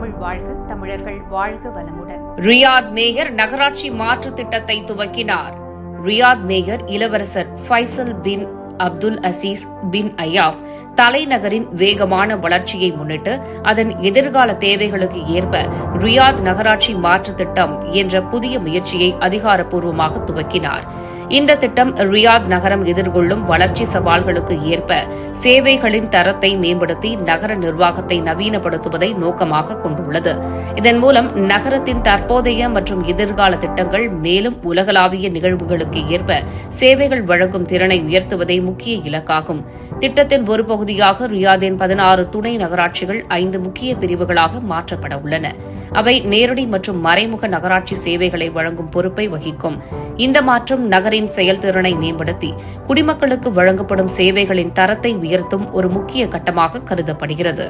தமிழ் வாழ்க தமிழர்கள் வாழ்க வளமுடன். ரியாத் மேயர் நகராட்சி மாற்று திட்டத்தை துவக்கினார். ரியாத் மேகர் இளவரசர் பைசல் பின் அப்துல் அசீஸ் பின் அயாஃப் தலைநகரின் வேகமான வளர்ச்சியை முன்னிட்டு அதன் எதிர்கால தேவைகளுக்கு ஏற்ப ரியாத் நகராட்சி மாற்று திட்டம் என்ற புதிய முயற்சியை அதிகாரப்பூர்வமாக துவக்கினார். இந்த திட்டம் ரியாத் நகரம் எதிர்கொள்ளும் வளர்ச்சி சவால்களுக்கு ஏற்ப சேவைகளின் தரத்தை மேம்படுத்தி நகர நிர்வாகத்தை நவீனப்படுத்துவதை நோக்கமாக கொண்டுள்ளது. இதன் மூலம் நகரத்தின் தற்போதைய மற்றும் எதிர்கால திட்டங்கள் மேலும் உலகளாவிய நிகழ்வுகளுக்கு ஏற்ப சேவைகள் வழங்கும் திறனை உயர்த்துவதை முக்கிய இலக்காகும். திட்டத்தின் ஒரு பகுதியாக ரியாதின் பதினாறு துணை நகராட்சிகள் ஐந்து முக்கிய பிரிவுகளாக மாற்றப்பட உள்ளன. அவை நேரடி மற்றும் மறைமுக நகராட்சி சேவைகளை வழங்கும் பொறுப்பை வகிக்கும். இந்த மாற்றம் நகரின் செயல்திறனை மேம்படுத்தி குடிமக்களுக்கு வழங்கப்படும் சேவைகளின் தரத்தை உயர்த்தும் ஒரு முக்கிய கட்டமாக கருதப்படுகிறது.